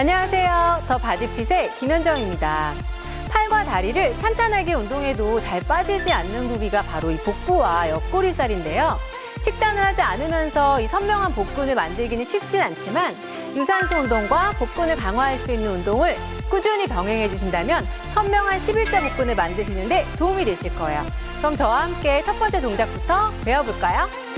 안녕하세요. 더 바디핏의 김현정입니다. 팔과 다리를 탄탄하게 운동해도 잘 빠지지 않는 부위가 바로 이 복부와 옆구리살인데요. 식단을 하지 않으면서 이 선명한 복근을 만들기는 쉽진 않지만 유산소 운동과 복근을 강화할 수 있는 운동을 꾸준히 병행해 주신다면 선명한 11자 복근을 만드시는데 도움이 되실 거예요. 그럼 저와 함께 첫 번째 동작부터 배워볼까요?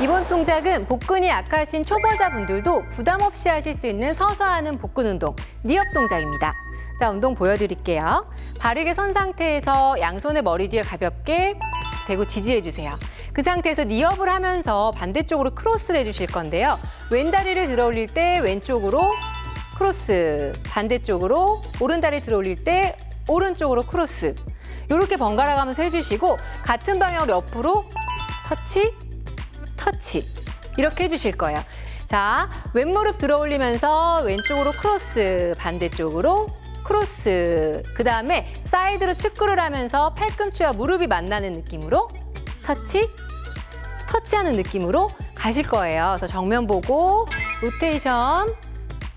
이번 동작은 복근이 약하신 초보자분들도 부담 없이 하실 수 있는 서서 하는 복근 운동, 니업 동작입니다. 자, 운동 보여드릴게요. 바르게 선 상태에서 양손을 머리 뒤에 가볍게 대고 지지해 주세요. 그 상태에서 니업을 하면서 반대쪽으로 크로스를 해주실 건데요. 왼다리를 들어 올릴 때 왼쪽으로 크로스, 반대쪽으로 오른다리 들어 올릴 때 오른쪽으로 크로스. 이렇게 번갈아 가면서 해주시고 같은 방향으로 옆으로 터치, 터치 이렇게 해주실 거예요. 자, 왼무릎 들어 올리면서 왼쪽으로 크로스, 반대쪽으로 크로스. 그 다음에 사이드로 축구를 하면서 팔꿈치와 무릎이 만나는 느낌으로 터치, 터치하는 느낌으로 가실 거예요. 그래서 정면 보고 로테이션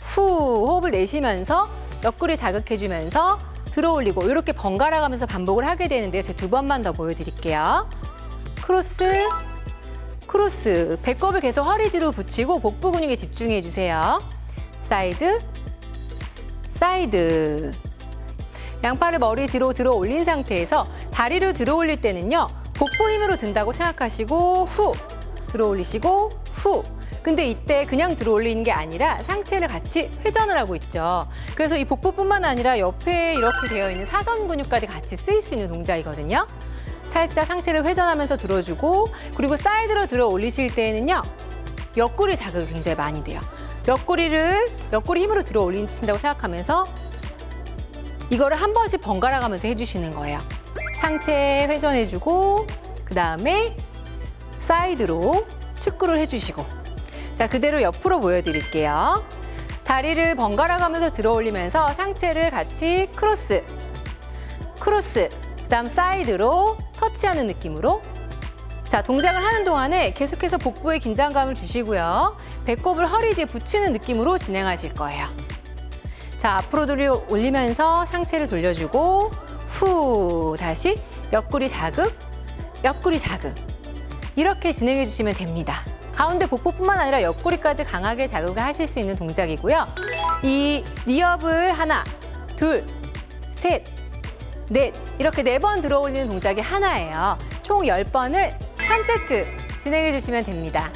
후 호흡을 내쉬면서 옆구리 자극해주면서 들어 올리고 이렇게 번갈아 가면서 반복을 하게 되는데요. 제가 두 번만 더 보여드릴게요. 크로스, 크로스. 배꼽을 계속 허리 뒤로 붙이고 복부 근육에 집중해 주세요. 사이드, 사이드. 양팔을 머리 뒤로 들어 올린 상태에서 다리를 들어 올릴 때는요. 복부 힘으로 든다고 생각하시고 후 들어 올리시고 후. 근데 이때 그냥 들어 올리는 게 아니라 상체를 같이 회전을 하고 있죠. 그래서 이 복부뿐만 아니라 옆에 이렇게 되어 있는 사선 근육까지 같이 쓰일 수 있는 동작이거든요. 살짝 상체를 회전하면서 들어주고 그리고 사이드로 들어 올리실 때에는요. 옆구리 자극이 굉장히 많이 돼요. 옆구리를 옆구리 힘으로 들어 올리신다고 생각하면서 이거를 한 번씩 번갈아 가면서 해주시는 거예요. 상체 회전해주고 그 다음에 사이드로 축구를 해주시고 자 그대로 옆으로 보여드릴게요. 다리를 번갈아 가면서 들어 올리면서 상체를 같이 크로스 크로스 그다음 사이드로 터치하는 느낌으로 자 동작을 하는 동안에 계속해서 복부에 긴장감을 주시고요. 배꼽을 허리 뒤에 붙이는 느낌으로 진행하실 거예요. 자, 앞으로 들어 올리면서 상체를 돌려주고 후 다시 옆구리 자극, 옆구리 자극 이렇게 진행해 주시면 됩니다. 가운데 복부뿐만 아니라 옆구리까지 강하게 자극을 하실 수 있는 동작이고요. 이 리업을 하나, 둘, 셋, 넷 이렇게 네 번 들어 올리는 동작이 하나예요. 총 열번을 3세트 진행해 주시면 됩니다.